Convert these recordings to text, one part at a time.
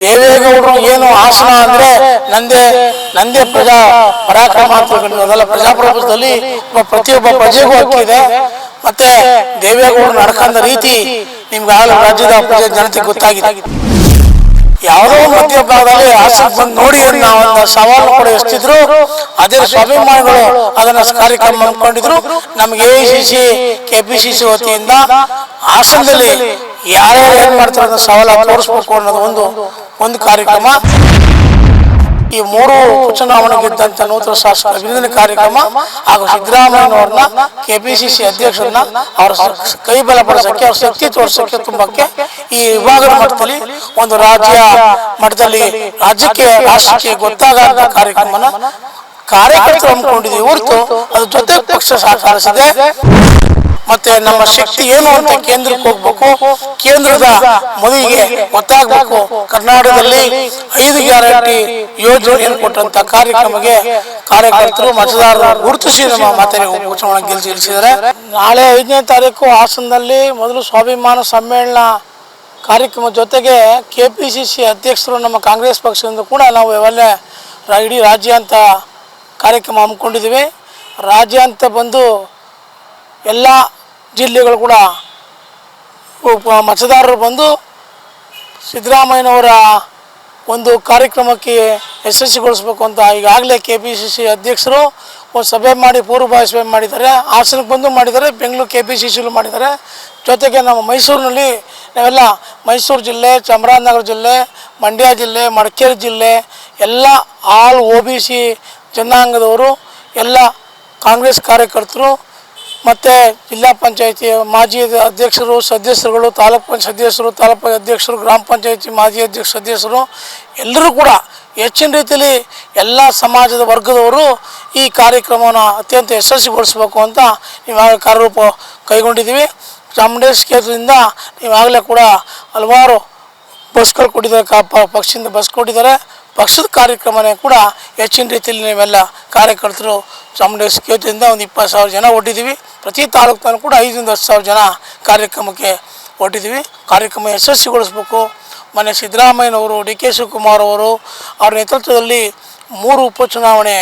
ದೇವೇಗೌಡರು ಏನು ಆಸನ ಅಂದ್ರೆ ನಂದೇ ನಂದೇ ಪ್ರಜಾ ಪರಾಕ್ರಮ ಅಂತ. ಅದೆಲ್ಲ ಪ್ರಜಾಪ್ರಭುತ್ವದಲ್ಲಿ ಪ್ರತಿಯೊಬ್ಬ ಪ್ರಜೆಗೂ ಹಕ್ಕಿದೆ ಮತ್ತೆ ದೇವೇಗೌಡರು ನಡ್ಕೊಂಡ ರೀತಿ ನಿಮ್ಗೆ ಆ ರಾಜ್ಯದ ಪ್ರಜೆ ಜನತೆ ಗೊತ್ತಾಗಿದೆ. ಯಾವುದೋ ಮಧ್ಯಭಾಗದಲ್ಲಿ ಆಸಕ್ತಿ ಬಂದು ನೋಡಿ ನಾವು ಸವಾಲು ಕೂಡ ಎಷ್ಟಿದ್ರು ಅದೇ ಸ್ವಾಭಿಮಾನಿಗಳು ಅದನ್ನ ಕಾರ್ಯಕ್ರಮ ಹಮ್ಮಿಕೊಂಡಿದ್ರು ನಮ್ಗೆ A C C, K P C C ವತಿಯಿಂದ ಹಾಸನದಲ್ಲಿ ಯಾರ್ಯಾರು ಏನ್ ಮಾಡ್ತಾರೆ ಅನ್ನೋ ಸವಾಲು ತೋರಿಸ್ಬೇಕು ಅನ್ನೋದು ಒಂದು ಒಂದು ಕಾರ್ಯಕ್ರಮ. ಈ ಮೂರು ಉಪಚುನಾವಣೆ ಗೆದ್ದಂತ ನೂತನ ಶಾಸಕರ ಅಭಿನಂದನೆ ಕಾರ್ಯಕ್ರಮ ಹಾಗೂ ಸಿದ್ದರಾಮಯ್ಯನವ್ರನ್ನ ಕೆಪಿಸಿಸಿ ಅಧ್ಯಕ್ಷರನ್ನ ಅವರ ಕೈ ಕೈ ಬಲಪಡಿಸಕ್ಕೆ ಅವ್ರ ಶಕ್ತಿ ತೋರಿಸಕ್ಕೆ ತುಂಬಕ್ಕೆ ಈ ವಿಭಾಗದ ಮಟ್ಟದಲ್ಲಿ ಒಂದು ರಾಜ್ಯ ಮಟ್ಟದಲ್ಲಿ ರಾಜ್ಯಕ್ಕೆ ರಾಷ್ಟ್ರಕ್ಕೆ ಗೊತ್ತಾಗದ ಕಾರ್ಯಕ್ರಮನ ಕಾರ್ಯಕರ್ತರು ಹಮ್ಮಿಕೊಂಡಿದ್ದೀವಿ ಹೊರತು ಅದ್ರ ಜೊತೆ ಪಕ್ಷ ಸಹಕರಿಸಿದೆ. ಮತ್ತೆ ನಮ್ಮ ಶಕ್ತಿ ಏನು ಅಂತ ಕೇಂದ್ರಕ್ಕೆ ಹೋಗ್ಬೇಕು? ಕೇಂದ್ರದ ಮದುವೆಗೆ ಗೊತ್ತಾಗಬೇಕು ಕರ್ನಾಟಕದಲ್ಲಿ ಐದು ಗ್ಯಾರಂಟಿ ಯೋಜನೆ ಕೊಟ್ಟಂತ ಕಾರ್ಯಕ್ರಮಕ್ಕೆ ಕಾರ್ಯಕರ್ತರು, ಮತದಾರರು ಗುರುತಿಸಿ ನಮ್ಮ ಮಾತನ್ನು ಚುನಾವಣೆ ಗೆಲ್ಸಿ ಇಳಿಸಿದ್ದಾರೆ ನಾಳೆ ಐದನೇ ತಾರೀಕು ಹಾಸನದಲ್ಲಿ ಮೊದಲು ಸ್ವಾಭಿಮಾನ ಸಮ್ಮೇಳನ ಕಾರ್ಯಕ್ರಮ ಜೊತೆಗೆ ಕೆ ಪಿ ಸಿ ಸಿ ಅಧ್ಯಕ್ಷರು ನಮ್ಮ ಕಾಂಗ್ರೆಸ್ ಪಕ್ಷದಿಂದ ಕೂಡ ನಾವು ಇವೆಲ್ಲ ಇಡೀ ರಾಜ್ಯಾಂತ ಕಾರ್ಯಕ್ರಮ ಹಮ್ಮಿಕೊಂಡಿದ್ದೀವಿ. ರಾಜ್ಯಾಂತ ಬಂದು ಎಲ್ಲ ಜಿಲ್ಲೆಗಳು ಕೂಡ ಮತದಾರರು ಬಂದು ಸಿದ್ದರಾಮಯ್ಯನವರ ಒಂದು ಕಾರ್ಯಕ್ರಮಕ್ಕೆ ಯಶಸ್ವಿಗೊಳಿಸ್ಬೇಕು ಅಂತ ಈಗಾಗಲೇ ಕೆ ಪಿ ಸಿ ಸಿ ಅಧ್ಯಕ್ಷರು ಒಂದು ಸಭೆ ಮಾಡಿ, ಪೂರ್ವಭಾವಿ ಸಭೆ ಮಾಡಿದ್ದಾರೆ. ಹಾಸನಕ್ಕೆ ಬಂದು ಮಾಡಿದ್ದಾರೆ, ಬೆಂಗಳೂರು ಕೆ ಪಿ ಸಿ ಸಿಲು ಮಾಡಿದ್ದಾರೆ. ಜೊತೆಗೆ ನಮ್ಮ ಮೈಸೂರಿನಲ್ಲಿ ನಾವೆಲ್ಲ ಮೈಸೂರು ಜಿಲ್ಲೆ, ಚಾಮರಾಜನಗರ ಜಿಲ್ಲೆ, ಮಂಡ್ಯ ಜಿಲ್ಲೆ, ಮಡಿಕೇರಿ ಜಿಲ್ಲೆ, ಎಲ್ಲ ಆಲ್ ಒ ಬಿ ಸಿ ಜನಾಂಗದವರು, ಎಲ್ಲ ಕಾಂಗ್ರೆಸ್ ಕಾರ್ಯಕರ್ತರು ಮತ್ತು ಜಿಲ್ಲಾ ಪಂಚಾಯತಿ ಮಾಜಿ ಅಧ್ಯಕ್ಷರು, ಸದಸ್ಯರುಗಳು, ತಾಲೂಕು ಪಂಚಾಯತ್ ಸದಸ್ಯರು, ತಾಲೂಕು ಅಧ್ಯಕ್ಷರು, ಗ್ರಾಮ ಪಂಚಾಯತಿ ಮಾಜಿ ಅಧ್ಯಕ್ಷ ಸದಸ್ಯರು, ಎಲ್ಲರೂ ಕೂಡ ಹೆಚ್ಚಿನ ರೀತಿಯಲ್ಲಿ ಎಲ್ಲ ಸಮಾಜದ ವರ್ಗದವರು ಈ ಕಾರ್ಯಕ್ರಮವನ್ನು ಅತ್ಯಂತ ಯಶಸ್ವಿಗೊಳಿಸಬೇಕು ಅಂತ ನೀವು ಕಾರ್ಯರೂಪ ಕೈಗೊಂಡಿದ್ದೀವಿ. ಚಾಮುಂಡೇಶ್ವರಿ ಕ್ಷೇತ್ರದಿಂದ ನೀವಾಗಲೇ ಕೂಡ ಹಲವಾರು ಬಸ್ಗಳು ಕೊಟ್ಟಿದ್ದಾರೆ, ಕಾ ಪಕ್ಷದಿಂದ ಬಸ್ ಕೊಟ್ಟಿದ್ದಾರೆ. ಪಕ್ಷದ ಕಾರ್ಯಕ್ರಮನೇ ಕೂಡ ಹೆಚ್ಚಿನ ರೀತಿಯಲ್ಲಿ ನೀವೆಲ್ಲ ಕಾರ್ಯಕರ್ತರು ಚಾಮುಂಡೇಶ್ವರಿ ಒಂದು ಇಪ್ಪತ್ತು ಸಾವಿರ ಜನ ಒಡ್ಡಿದ್ದೀವಿ. ಪ್ರತಿ ತಾಲೂಕಿನಲ್ಲೂ ಕೂಡ ಐದರಿಂದ ಹತ್ತು ಸಾವಿರ ಜನ ಕಾರ್ಯಕ್ರಮಕ್ಕೆ ಒಡ್ಡಿದ್ದೀವಿ. ಕಾರ್ಯಕ್ರಮ ಯಶಸ್ವಿಗೊಳಿಸಬೇಕು. ಮೊನ್ನೆ ಸಿದ್ದರಾಮಯ್ಯನವರು, ಡಿ ಕೆ ಶಿವಕುಮಾರ್ ಅವರು, ಅವ್ರ ನೇತೃತ್ವದಲ್ಲಿ ಮೂರು ಉಪಚುನಾವಣೆ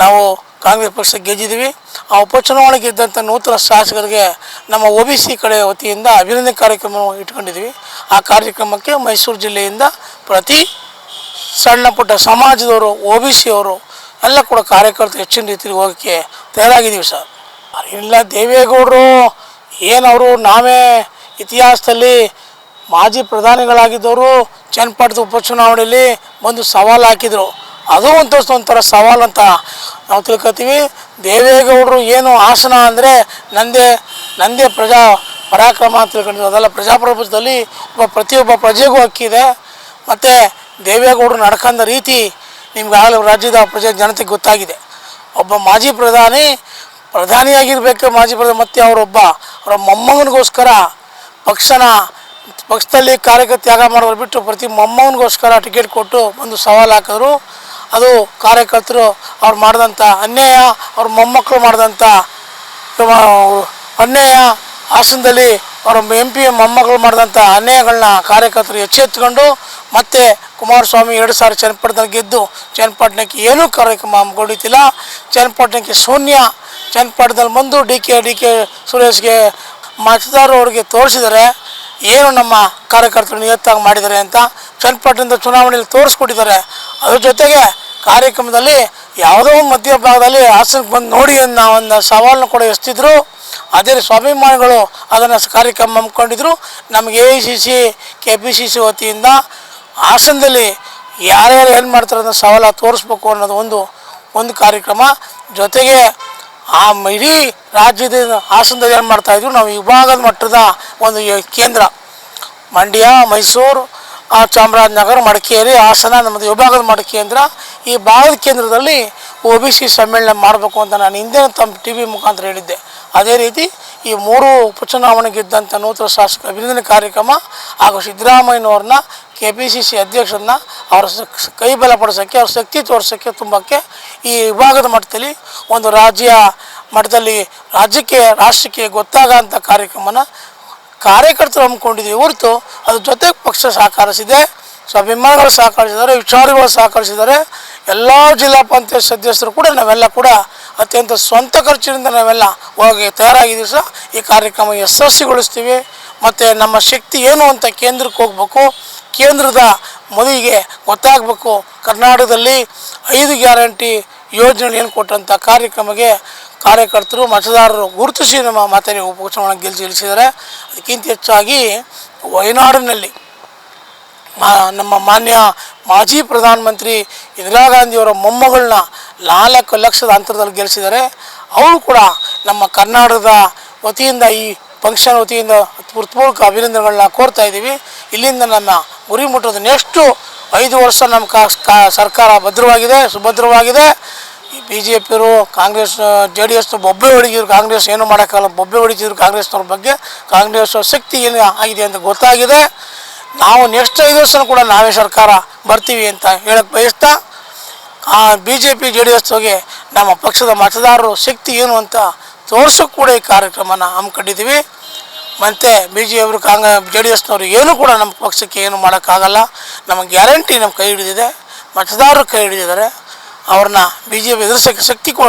ನಾವು ಕಾಂಗ್ರೆಸ್ ಪಕ್ಷ ಗೆದ್ದಿದ್ದೀವಿ. ಆ ಉಪಚುನಾವಣೆ ಗೆದ್ದಂಥ ನೂತನ ಶಾಸಕರಿಗೆ ನಮ್ಮ ಒ ಬಿ ಸಿ ಕಡೆ ವತಿಯಿಂದ ಅಭಿನಂದನೆ ಕಾರ್ಯಕ್ರಮ ಇಟ್ಕೊಂಡಿದ್ದೀವಿ. ಆ ಕಾರ್ಯಕ್ರಮಕ್ಕೆ ಮೈಸೂರು ಜಿಲ್ಲೆಯಿಂದ ಪ್ರತಿ ಸಣ್ಣ ಪುಟ್ಟ ಸಮಾಜದವರು ಒ ಬಿ ಸಿ ಅವರು ಎಲ್ಲ ಕೂಡ ಕಾರ್ಯಕರ್ತರು ಹೆಚ್ಚಿನ ರೀತಿಯಲ್ಲಿ ಹೋಗೋಕ್ಕೆ ತಯಾರಾಗಿದ್ದೀವಿ ಸರ್. ಇಲ್ಲ ದೇವೇಗೌಡರು ಏನವರು ನಾವೇ ಇತಿಹಾಸದಲ್ಲಿ ಮಾಜಿ ಪ್ರಧಾನಿಗಳಾಗಿದ್ದವರು ಚನ್ನಪಟ್ಟದ ಉಪಚುನಾವಣೆಯಲ್ಲಿ ಒಂದು ಸವಾಲು ಹಾಕಿದರು. ಅದು ಒಂದು ಒಂಥರ ಸವಾಲು ಅಂತ ನಾವು ತಿಳ್ಕೊತೀವಿ. ದೇವೇಗೌಡರು ಏನು ಆಸನ ಅಂದರೆ ನಂದೇ ನಂದೇ ಪ್ರಜಾ ಪರಾಕ್ರಮ ಅಂತ ತಿಳ್ಕೊಂಡಿದ್ದೀವಿ ಅದೆಲ್ಲ ಪ್ರಜಾಪ್ರಭುತ್ವದಲ್ಲಿ ಒಬ್ಬ ಪ್ರತಿಯೊಬ್ಬ ಪ್ರಜೆಗೂ ಹಕ್ಕಿದೆ. ಮತ್ತು ದೇವೇಗೌಡರು ನಡ್ಕೊಂಡ ರೀತಿ ನಿಮ್ಗೆ ಆಗಲಿ ರಾಜ್ಯದ ಪ್ರಜೆ ಜನತೆಗೆ ಗೊತ್ತಾಗಿದೆ. ಒಬ್ಬ ಮಾಜಿ ಪ್ರಧಾನಿ, ಪ್ರಧಾನಿಯಾಗಿರ್ಬೇಕು ಮಾಜಿ ಪ್ರಧಾನಿ, ಮತ್ತು ಅವರೊಬ್ಬ, ಅವರ ಮೊಮ್ಮಗನಿಗೋಸ್ಕರ ಪಕ್ಷನ, ಪಕ್ಷದಲ್ಲಿ ಕಾರ್ಯಕರ್ತ ತ್ಯಾಗ ಮಾಡೋರು ಬಿಟ್ಟು ಪ್ರತಿ ಮೊಮ್ಮಗನಿಗೋಸ್ಕರ ಟಿಕೆಟ್ ಕೊಟ್ಟು ಬಂದು ಸವಾಲು ಹಾಕಿದ್ರು. ಅದು ಕಾರ್ಯಕರ್ತರು ಅವ್ರು ಮಾಡಿದಂಥ ಅನ್ಯಾಯ, ಅವ್ರ ಮೊಮ್ಮಕ್ಕಳು ಮಾಡಿದಂಥ, ಅನ್ಯಾಯ, ಹಾಸನದಲ್ಲಿ ಅವರ ಎಂ ಪಿ ಮೊಮ್ಮಕ್ಕಳು ಮಾಡಿದಂಥ ಅನ್ಯಾಯಗಳನ್ನ ಕಾರ್ಯಕರ್ತರು ಎಚ್ಚೆತ್ತುಕೊಂಡು ಮತ್ತೆ ಕುಮಾರಸ್ವಾಮಿ ಎರಡು ಸಾವಿರ ಚನ್ನಪಟ್ಟಣದಲ್ಲಿ ಗೆದ್ದು ಚನ್ನಪಟ್ಟಣಕ್ಕೆ ಏನೂ ಕಾರ್ಯಕ್ರಮ ಹಮ್ಮಿಕೊಂಡಿದ್ದಿಲ್ಲ. ಚನ್ನಪಟ್ಟಣಕ್ಕೆ ಶೂನ್ಯ, ಚನ್ನಪಟ್ಟಣದಲ್ಲಿ ಬಂದು ಡಿ ಕೆ ಡಿ ಕೆ ಸುರೇಶ್ಗೆ ಅವರಿಗೆ ತೋರಿಸಿದರೆ ಏನು ನಮ್ಮ ಕಾರ್ಯಕರ್ತರು ನಿಯತ್ತಾಗಿ ಮಾಡಿದ್ದಾರೆ ಅಂತ ಚನ್ನಪಟ್ಟಣದ ಚುನಾವಣೆಯಲ್ಲಿ ತೋರಿಸ್ಕೊಟ್ಟಿದ್ದಾರೆ. ಅದ್ರ ಜೊತೆಗೆ ಕಾರ್ಯಕ್ರಮದಲ್ಲಿ ಯಾವುದೋ ಒಂದು ಮಧ್ಯಭಾಗದಲ್ಲಿ ಹಾಸನಕ್ಕೆ ಬಂದು ನೋಡಿ ಅನ್ನೋ ಸವಾಲನ್ನು ಕೂಡ ಎಸ್ತಿದ್ರು ಅದೇ ಸ್ವಾಭಿಮಾನಿಗಳು ಅದನ್ನು ಕಾರ್ಯಕ್ರಮ ಹಮ್ಮಿಕೊಂಡಿದ್ರು. ನಮಗೆ A C C, K P C C ವತಿಯಿಂದ ಹಾಸನದಲ್ಲಿ ಯಾರ್ಯಾರು ಏನು ಮಾಡ್ತಾರೆ ಅನ್ನೋ ಸವಾಲ ತೋರಿಸ್ಬೇಕು ಅನ್ನೋದು ಒಂದು ಒಂದು ಕಾರ್ಯಕ್ರಮ. ಜೊತೆಗೆ ಆ ಇಡೀ ರಾಜ್ಯದ ಹಾಸನದಲ್ಲಿ ಏನು ಮಾಡ್ತಾಯಿದ್ರು ನಾವು ವಿಭಾಗದ ಮಟ್ಟದ ಒಂದು ಕೇಂದ್ರ. ಮಂಡ್ಯ, ಮೈಸೂರು ಚಾಮರಾಜನಗರ, ಮಡಿಕೇರಿ, ಹಾಸನ, ನಮ್ಮದು ವಿಭಾಗದ ಮಠ ಕೇಂದ್ರ. ಈ ಭಾಗದ ಕೇಂದ್ರದಲ್ಲಿ ಒ ಬಿ ಸಿ ಸಮ್ಮೇಳನ ಮಾಡಬೇಕು ಅಂತ ನಾನು ಹಿಂದೆ ತಮ್ಮ ಟಿ ವಿ ಮುಖಾಂತರ ಹೇಳಿದ್ದೆ. ಅದೇ ರೀತಿ ಈ ಮೂರು ಉಪಚುನಾವಣೆ ಗೆದ್ದಂಥ ನೂತನ ಶಾಸಕ ಅಭಿನಂದನೆ ಕಾರ್ಯಕ್ರಮ ಹಾಗೂ ಸಿದ್ದರಾಮಯ್ಯನವ್ರನ್ನ ಕೆ ಪಿ ಸಿ ಸಿ ಅಧ್ಯಕ್ಷರನ್ನ ಅವರ ಕೈ ಬಲಪಡಿಸೋಕ್ಕೆ ಅವ್ರ ಶಕ್ತಿ ತೋರಿಸೋಕ್ಕೆ, ತುಂಬಕ್ಕೆ ಈ ವಿಭಾಗದ ಮಟ್ಟದಲ್ಲಿ ಒಂದು ರಾಜ್ಯ ಮಟ್ಟದಲ್ಲಿ ರಾಜ್ಯಕ್ಕೆ, ರಾಷ್ಟ್ರಕ್ಕೆ ಗೊತ್ತಾಗೋಂಥ ಕಾರ್ಯಕ್ರಮನ ಕಾರ್ಯಕರ್ತರು ಹಮ್ಮಿಕೊಂಡಿದ್ದೀವಿ. ಹೊರತು ಅದ್ರ ಜೊತೆಗೆ ಪಕ್ಷ ಸಹಕರಿಸಿದೆ. ಸ್ವಾಭಿಮಾನಿಗಳು ಸಹಕರಿಸಿದ್ದಾರೆ, ವಿಚಾರಗಳು ಸಹಕರಿಸಿದ್ದಾರೆ. ಎಲ್ಲ ಜಿಲ್ಲಾ ಪಂಚಾಯತ್ ಸದಸ್ಯರು ಕೂಡ ನಾವೆಲ್ಲ ಕೂಡ ಅತ್ಯಂತ ಸ್ವಂತ ಖರ್ಚಿನಿಂದ ನಾವೆಲ್ಲ ಹೋಗಿ ತಯಾರಾಗಿದ್ದೀವಿ ಸಹ ಈ ಕಾರ್ಯಕ್ರಮ ಯಶಸ್ವಿಗೊಳಿಸ್ತೀವಿ. ಮತ್ತು ನಮ್ಮ ಶಕ್ತಿ ಏನು ಅಂತ ಕೇಂದ್ರಕ್ಕೆ ಹೋಗ್ಬೇಕು, ಕೇಂದ್ರದ ಮದುವೆಗೆ ಗೊತ್ತಾಗಬೇಕು. ಕರ್ನಾಟಕದಲ್ಲಿ ಐದು ಗ್ಯಾರಂಟಿ ಯೋಜನೆ ಏನು ಕೊಟ್ಟಂಥ ಕಾರ್ಯಕ್ರಮಕ್ಕೆ ಕಾರ್ಯಕರ್ತರು, ಮತದಾರರು ಗುರುತಿಸಿ ನಮ್ಮ ಮಾತನೆ ಉಪಚುನಾವಣೆ ಗೆಲ್ಲಿಸಿ ಗೆಲ್ಲಿಸಿದ್ದಾರೆ ಅದಕ್ಕಿಂತ ಹೆಚ್ಚಾಗಿ ವಯನಾಡಿನಲ್ಲಿ ಮಾ, ನಮ್ಮ ಮಾನ್ಯ ಮಾಜಿ ಪ್ರಧಾನಮಂತ್ರಿ ಇಂದಿರಾ ಗಾಂಧಿಯವರ ಮೊಮ್ಮಗಳನ್ನ ನಾಲ್ಕು ಲಕ್ಷದ ಅಂತರದಲ್ಲಿ ಗೆಲ್ಲಿಸಿದ್ದಾರೆ. ಅವರು ಕೂಡ ನಮ್ಮ ಕರ್ನಾಟಕದ ವತಿಯಿಂದ ಈ ಫಂಕ್ಷನ್ ವತಿಯಿಂದ ಹೃತ್ಪೂರ್ವಕ ಅಭಿನಂದನೆಗಳನ್ನ ಕೋರ್ತಾ ಇದ್ದೀವಿ. ಇಲ್ಲಿಂದ ನಮ್ಮ ಗುರಿ ಮುಟ್ಟೋದು ನೆಕ್ಸ್ಟು ಐದು ವರ್ಷ ನಮ್ಮ ಸರ್ಕಾರ ಭದ್ರವಾಗಿದೆ, ಸುಭದ್ರವಾಗಿದೆ. ಬಿ ಜೆ ಪಿಯವರು ಕಾಂಗ್ರೆಸ್ ಜೆ ಡಿ ಎಸ್ ಬೊಬ್ಬೆ ಹೊಡಿದ್ರು ಕಾಂಗ್ರೆಸ್ ಏನು ಮಾಡೋಕ್ಕಾಗಲ್ಲ, ಬೊಬ್ಬೆ ಹೊಡಿತಿದ್ರು ಕಾಂಗ್ರೆಸ್ನವ್ರ ಬಗ್ಗೆ. ಕಾಂಗ್ರೆಸ್ ಶಕ್ತಿ ಏನು ಆಗಿದೆ ಅಂತ ಗೊತ್ತಾಗಿದೆ. ನಾವು ನೆಕ್ಸ್ಟ್ ಐದು ವರ್ಷನೂ ಕೂಡ ನಾವೇ ಸರ್ಕಾರ ಬರ್ತೀವಿ ಅಂತ ಹೇಳಕ್ಕೆ ಬಯಸ್ತಾ B J P J D ಎಸ್ಗೆ ನಮ್ಮ ಪಕ್ಷದ ಮತದಾರರು ಶಕ್ತಿ ಏನು ಅಂತ ತೋರ್ಸೋಕ್ಕೆ ಕೂಡ ಈ ಕಾರ್ಯಕ್ರಮನ ಹಮ್ಮಿಕೊಂಡಿದ್ದೀವಿ ಮತ್ತು ಬಿ ಜೆ ಅವರು, ಕಾಂಗ್ರೆ ಜೆ ಡಿ ಎಸ್ನವರು ಏನೂ ಕೂಡ ನಮ್ಮ ಪಕ್ಷಕ್ಕೆ ಏನು ಮಾಡೋಕ್ಕಾಗಲ್ಲ. ನಮ್ಮ ಗ್ಯಾರಂಟಿ ನಮ್ಮ ಕೈ ಹಿಡಿದಿದೆ. ಮತದಾರರು ಕೈ ಹಿಡಿದಿದ್ದಾರೆ. ಅವ್ರನ್ನ ಬಿ ಜೆ ಪಿ ಎದುರಿಸೋಕ್ಕೆ ಶಕ್ತಿ ಕೂಡ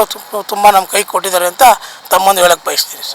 ತುಂಬ ನಮ್ಮ ಕೈ ಕೊಟ್ಟಿದ್ದಾರೆ ಅಂತ ತಮ್ಮೊಂದು ಹೇಳಕ್ಕೆ ಬಯಸ್ತೀನಿ ಸರ್.